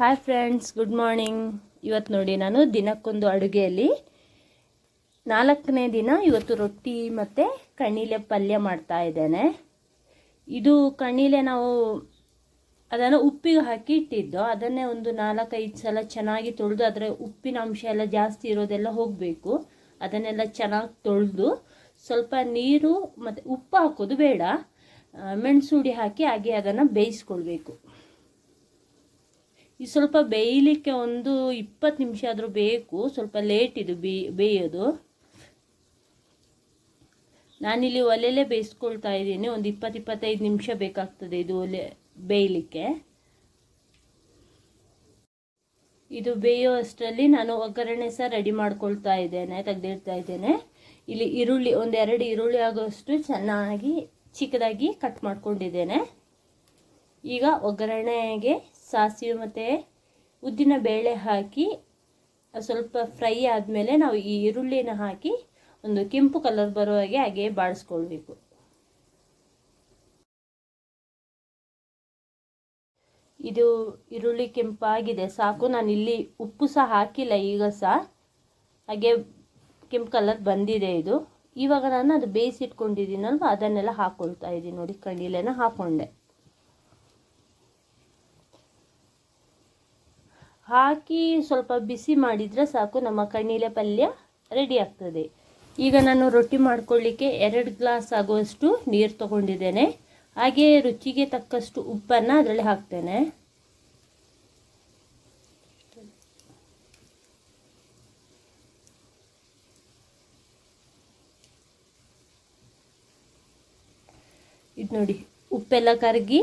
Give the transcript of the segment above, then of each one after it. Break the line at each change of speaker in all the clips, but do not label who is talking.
Hi friends good morning ಇವತ್ತು ನೋಡಿ ನಾನು ದಿನಕ್ಕೊಂದು ಅಡುಗೆಯಲ್ಲಿ ನಾಲ್ಕನೇ ದಿನ ಇವತ್ತು ರೊಟ್ಟಿ ಮತ್ತು ಕಣ್ಣಿಲೆ ಪಲ್ಯ ಮಾಡ್ತಾ ಇದ್ದೇನೆ. ಇದು ಕಣ್ಣಿಲೆ ನಾವು ಅದನ್ನು ಉಪ್ಪಿಗೆ ಹಾಕಿ ಇಟ್ಟಿದ್ದು, ಅದನ್ನೇ ಒಂದು ನಾಲ್ಕೈದು ಸಲ ಚೆನ್ನಾಗಿ ತೊಳೆದು ಅದರ ಉಪ್ಪಿನ ಅಂಶ ಎಲ್ಲ ಜಾಸ್ತಿ ಇರೋದೆಲ್ಲ ಹೋಗಬೇಕು. ಅದನ್ನೆಲ್ಲ ಚೆನ್ನಾಗಿ ತೊಳೆದು ಸ್ವಲ್ಪ ನೀರು ಮತ್ತು ಉಪ್ಪು ಹಾಕೋದು ಬೇಡ. ಮೆಣಸುಡಿ ಹಾಕಿ ಹಾಗೆ ಅದನ್ನು ಬೇಯಿಸ್ಕೊಳ್ಬೇಕು. ಈ ಸ್ವಲ್ಪ ಬೇಯಲಿಕ್ಕೆ ಒಂದು ಇಪ್ಪತ್ತು ನಿಮಿಷ ಆದರೂ ಬೇಕು. ಸ್ವಲ್ಪ ಲೇಟ್ ಇದು ಬೇಯೋದು. ನಾನಿಲ್ಲಿ ಒಲೆಯಲ್ಲೇ ಬೇಯಿಸ್ಕೊಳ್ತಾ ಇದ್ದೀನಿ. ಒಂದು ಇಪ್ಪತ್ತು, ಇಪ್ಪತ್ತೈದು ನಿಮಿಷ ಬೇಕಾಗ್ತದೆ ಇದು ಒಲೆ, ಬೇಯಲಿಕ್ಕೆ. ಇದು ಬೇಯೋ ಅಷ್ಟರಲ್ಲಿ ನಾನು ಒಗ್ಗರಣೆ ಸಹ ರೆಡಿ ಮಾಡ್ಕೊಳ್ತಾ ಇದ್ದೇನೆ, ತೆಗೆದಿಡ್ತಾ ಇದ್ದೇನೆ. ಇಲ್ಲಿ ಈರುಳ್ಳಿ ಒಂದೆರಡು ಈರುಳ್ಳಿ ಆಗೋಷ್ಟು ಚೆನ್ನಾಗಿ ಚಿಕ್ಕದಾಗಿ ಕಟ್ ಮಾಡ್ಕೊಂಡಿದ್ದೇನೆ. ಈಗ ಒಗ್ಗರಣೆಗೆ ಸಾಸಿವೆ ಮತ್ತು ಉದ್ದಿನ ಬೇಳೆ ಹಾಕಿ, ಸ್ವಲ್ಪ ಫ್ರೈ ಆದಮೇಲೆ ನಾವು ಈ ಈರುಳ್ಳಿನ ಹಾಕಿ ಒಂದು ಕೆಂಪು ಕಲರ್ ಬರೋ ಹಾಗೆ ಹಾಗೆ ಬಾಡಿಸ್ಕೊಳ್ಬೇಕು ಇದು ಈರುಳ್ಳಿ ಕೆಂಪಾಗಿದೆ, ಸಾಕು. ನಾನು ಇಲ್ಲಿ ಉಪ್ಪು ಸಹ ಹಾಕಿಲ್ಲ, ಈಗ ಸಹ. ಹಾಗೆ ಕೆಂಪು ಕಲರ್ ಬಂದಿದೆ ಇದು. ಇವಾಗ ನಾನು ಅದು ಬೇಯಿಸಿಟ್ಕೊಂಡಿದ್ದೀನಲ್ವ, ಅದನ್ನೆಲ್ಲ ಹಾಕ್ಕೊಳ್ತಾ ಇದ್ದೀನಿ ನೋಡಿ ಕಡಲೆನ ಹಾಕ್ಕೊಂಡೆ ಹಾಕಿ ಸ್ವಲ್ಪ ಬಿಸಿ ಮಾಡಿದರೆ ಸಾಕು, ನಮ್ಮ ಕಣ್ಣೀಲೆ ಪಲ್ಯ ರೆಡಿ ಆಗ್ತದೆ. ಈಗ ನಾನು ರೊಟ್ಟಿ ಮಾಡ್ಕೊಳ್ಳಿಕ್ಕೆ ಎರಡು ಗ್ಲಾಸ್ ಆಗುವಷ್ಟು ನೀರು ತಗೊಂಡಿದ್ದೇನೆ. ಹಾಗೆ ರುಚಿಗೆ ತಕ್ಕಷ್ಟು ಉಪ್ಪನ್ನು ಅದರಲ್ಲಿ ಹಾಕ್ತೇನೆ. ಇದು ನೋಡಿ, ಉಪ್ಪೆಲ್ಲ ಕರಗಿ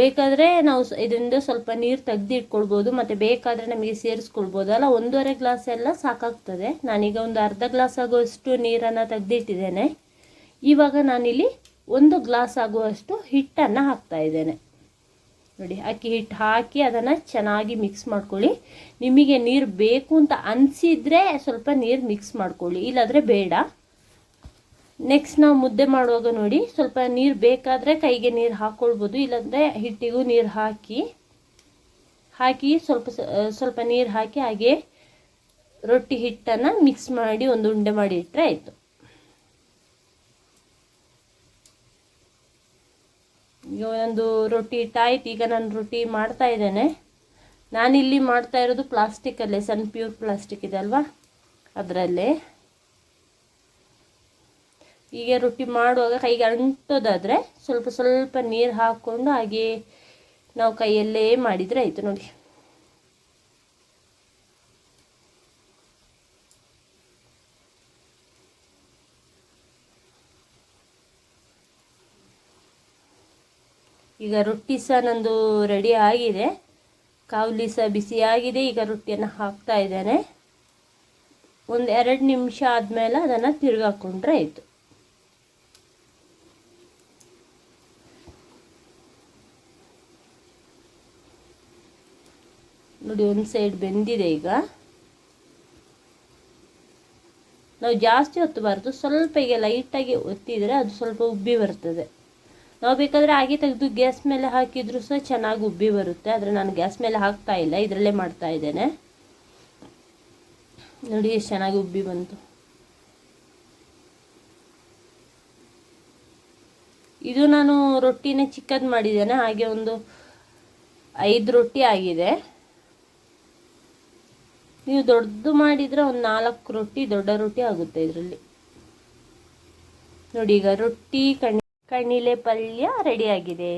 ಬೇಕಾದರೆ ನಾವು ಇದರಿಂದ ಸ್ವಲ್ಪ ನೀರು ತೆಗ್ದು ಇಟ್ಕೊಳ್ಬೋದು, ಮತ್ತು ಬೇಕಾದರೆ ನಮಗೆ ಸೇರಿಸ್ಕೊಳ್ಬೋದು. ಅಲ್ಲ, ಒಂದೂವರೆ ಗ್ಲಾಸ್ ಎಲ್ಲ ಸಾಕಾಗ್ತದೆ. ನಾನೀಗ ಒಂದು ಅರ್ಧ ಗ್ಲಾಸ್ ಆಗುವಷ್ಟು ನೀರನ್ನು ತೆಗೆದಿಟ್ಟಿದ್ದೇನೆ. ಇವಾಗ ನಾನಿಲ್ಲಿ ಒಂದು ಗ್ಲಾಸ್ ಆಗುವಷ್ಟು ಹಿಟ್ಟನ್ನು ಹಾಕ್ತಾ ಇದ್ದೇನೆ. ನೋಡಿ, ಅಕ್ಕಿ ಹಿಟ್ಟು ಹಾಕಿ ಅದನ್ನು ಚೆನ್ನಾಗಿ ಮಿಕ್ಸ್ ಮಾಡ್ಕೊಳ್ಳಿ. ನಿಮಗೆ ನೀರು ಬೇಕು ಅಂತ ಅನಿಸಿದರೆ ಸ್ವಲ್ಪ ನೀರು ಮಿಕ್ಸ್ ಮಾಡ್ಕೊಳ್ಳಿ. ಇಲ್ಲಾದರೆ ಬೇಡ. ನೆಕ್ಸ್ಟ್ ನಾವು ಮುದ್ದೆ ಮಾಡುವಾಗ ನೋಡಿ, ಸ್ವಲ್ಪ ನೀರು ಬೇಕಾದರೆ ಕೈಗೆ ನೀರು ಹಾಕ್ಕೊಳ್ಬೋದು ಇಲ್ಲಾಂದರೆ ಹಿಟ್ಟಿಗೂ ನೀರು ಹಾಕಿ ಹಾಕಿ ಸ್ವಲ್ಪ ಸ್ವಲ್ಪ ನೀರು ಹಾಕಿ ಹಾಗೆ ರೊಟ್ಟಿ ಹಿಟ್ಟನ್ನು ಮಿಕ್ಸ್ ಮಾಡಿ ಒಂದು ಉಂಡೆ ಮಾಡಿ ಇಟ್ಟರೆ ಆಯಿತು. ಈಗ ಒಂದು ರೊಟ್ಟಿ ಹಿಟ್ಟಾಯ್ತು ಈಗ ನಾನು ರೊಟ್ಟಿ ಮಾಡ್ತಾ ಇದ್ದೇನೆ. ನಾನಿಲ್ಲಿ ಮಾಡ್ತಾ ಇರೋದು ಪ್ಲಾಸ್ಟಿಕಲ್ಲೇ ಸನ್ ಪ್ಯೂರ್ ಪ್ಲಾಸ್ಟಿಕ್ ಇದೆ ಅಲ್ವಾ? ಅದರಲ್ಲೇ. ಹೀಗೆ ರೊಟ್ಟಿ ಮಾಡುವಾಗ ಕೈಗೆ ಅಂಟೋದಾದರೆ ಸ್ವಲ್ಪ ಸ್ವಲ್ಪ ನೀರು ಹಾಕ್ಕೊಂಡು ಹಾಗೆ ನಾವು ಕೈಯಲ್ಲೇ ಮಾಡಿದರೆ ಆಯಿತು ನೋಡಿ. ಈಗ ರೊಟ್ಟಿ ಸಹ ನಂದು ರೆಡಿ ಆಗಿದೆ. ಕಾವಲಿ ಸಹ ಬಿಸಿಯಾಗಿದೆ ಈಗ ರೊಟ್ಟಿಯನ್ನು ಹಾಕ್ತಾ ಇದ್ದೇನೆ. ಒಂದು ಎರಡು ನಿಮಿಷ ಆದಮೇಲೆ ಅದನ್ನು ತಿರುಗಾಕೊಂಡ್ರೆ ಆಯಿತು. ನೋಡಿ ಒಂದು ಸೈಡ್ ಬೆಂದಿದೆ ಈಗ. ನಾವು ಜಾಸ್ತಿ ಒತ್ತಬಾರ್ದು ಸ್ವಲ್ಪ ಈಗ ಲೈಟಾಗಿ ಒತ್ತಿದರೆ ಅದು ಸ್ವಲ್ಪ ಉಬ್ಬಿ ಬರ್ತದೆ. ನಾವು ಬೇಕಾದರೆ ಹಾಗೆ ತೆಗೆದು ಗ್ಯಾಸ್ ಮೇಲೆ ಹಾಕಿದರೂ ಸಹ ಚೆನ್ನಾಗಿ ಉಬ್ಬಿ ಬರುತ್ತೆ, ಆದರೆ ನಾನು ಗ್ಯಾಸ್ ಮೇಲೆ ಹಾಕ್ತಾ ಇಲ್ಲ, ಇದರಲ್ಲೇ ಮಾಡ್ತಾ ಇದ್ದೇನೆ. ನೋಡಿ ಎಷ್ಟು ಚೆನ್ನಾಗಿ ಉಬ್ಬಿ ಬಂತು. ಇದು ನಾನು ರೊಟ್ಟಿನೇ ಚಿಕ್ಕದು ಮಾಡಿದ್ದೇನೆ, ಹಾಗೆ ಒಂದು ಐದು ರೊಟ್ಟಿ ಆಗಿದೆ. ನೀವು ದೊಡ್ಡದು ಮಾಡಿದರೆ ಒಂದು ನಾಲ್ಕು ರೊಟ್ಟಿ, ದೊಡ್ಡ ರೊಟ್ಟಿ ಆಗುತ್ತೆ ಇದರಲ್ಲಿ. ನೋಡಿ, ಈಗ ರೊಟ್ಟಿ ಕಣ್ಣಿ ಕಣ್ಣಿಲೆ ಪಲ್ಯ ರೆಡಿಯಾಗಿದೆ